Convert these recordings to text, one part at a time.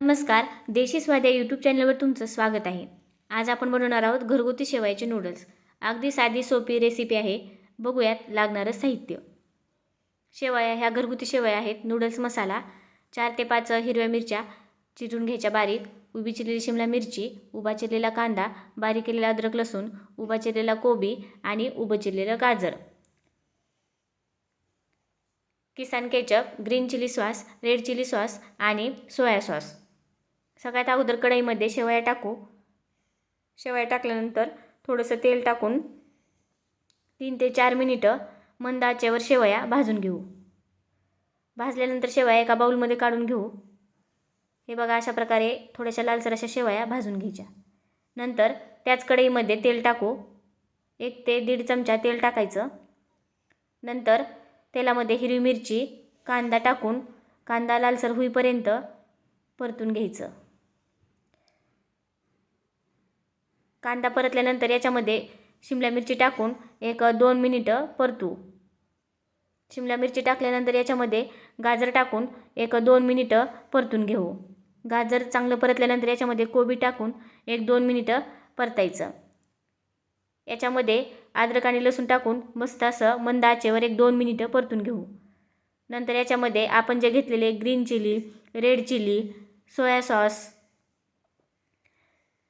नमस्कार देशी स्वाद या यूट्यूब चॅनलवर तुमचं स्वागत आहे. आज आपण बनवणार आहोत घरगुती शेवायचे नूडल्स अगदी साधी सोपी रेसिपी आहे. बघूयात लागणारं साहित्य. शेवया ह्या घरगुती शेवया आहेत. नूडल्स मसाला चार ते पाच हिरव्या मिरच्या चिरून घ्यायच्या बारीक. उभी चिरलेली शिमला मिरची उभा चिरलेला कांदा बारीक केलेला अद्रक लसूण उभा चिरलेला कोबी आणि उभं चिरलेलं गाजर. Kissan ketchup green chilli sauce red chilli sauce आणि सोया सॉस. सगळ्यात अगोदर कढईमध्ये शेवया टाकू. शेवया टाकल्यानंतर थोडंसं तेल टाकून तीन ते चार मिनिटं मंद आचेवर शेवया भाजून घेऊ. भाजल्यानंतर शेवया एका बाऊलमध्ये काढून घेऊ. हे बघा अशा प्रकारे थोड्याशा लालसर अशा शेवया भाजून घ्यायच्या. नंतर त्याच कढईमध्ये तेल टाकू. एक ते दीड चमचा तेल टाकायचं. नंतर तेलामध्ये हिरवी मिरची कांदा टाकून कांदा लालसर होईपर्यंत परतून घ्यायचं. कांदा परतल्यानंतर याच्यामध्ये शिमला मिरची टाकून एक दोन मिनिटं परतू. शिमला मिरची टाकल्यानंतर याच्यामध्ये गाजर टाकून एक दोन मिनिटं परतून घेऊ. गाजर चांगलं परतल्यानंतर याच्यामध्ये कोबी टाकून एक दोन मिनिटं परतायचं. याच्यामध्ये अद्रक आणि लसूण टाकून मस्त असं मंद आचेवर एक दोन मिनिटं परतून घेऊ. नंतर याच्यामध्ये आपण जे घेतलेले green chilli red chilli soya sauce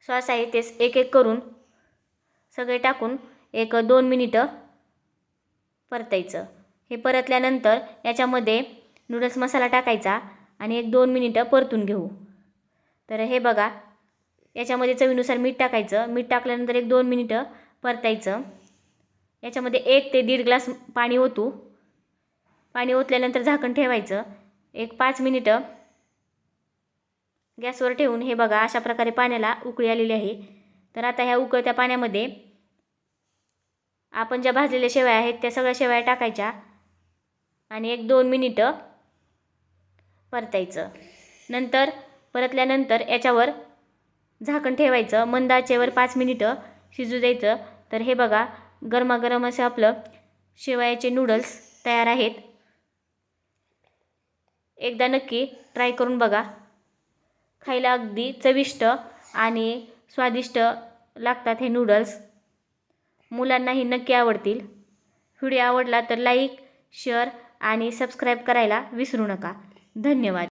sauce आहे तेच एक एक करून सगळे टाकून एक दोन मिनिटं परतायचं. हे परतल्यानंतर याच्यामध्ये नूडल्स मसाला टाकायचा आणि एक दोन मिनिटं परतून घेऊ. तर हे बघा याच्यामध्ये चवीनुसार मीठ टाकायचं. मीठ टाकल्यानंतर एक दोन मिनिटं परतायचं. याच्यामध्ये एक ते दीड ग्लास पाणी ओतू. पाणी ओतल्यानंतर झाकण ठेवायचं. एक पाच मिनिटं गॅसवर ठेवून हे बघा अशा प्रकारे पाण्याला उकळी आलेली आहे. तर आता ह्या उकळत्या पाण्यामध्ये आपण ज्या भाजलेल्या शेवया आहेत त्या सगळ्या शेवया टाकायच्या आणि एक दोन मिनिटं परतायचं. नंतर परतल्यानंतर याच्यावर झाकण ठेवायचं. मंद आचेवर पाच मिनिटं शिजू द्यायचं. तर हे बघा गरमागरम असं आपलं शेवयाचे नूडल्स तयार आहेत. एकदा नक्की ट्राय करून बघा. खायला अगदी चविष्ट आणि स्वादिष्ट लागतात हे नूडल्स मुलांनाही नक्की आवडतील. व्हिडिओ आवडला तर लाईक शेअर आणि सबस्क्राईब करायला विसरू नका. धन्यवाद.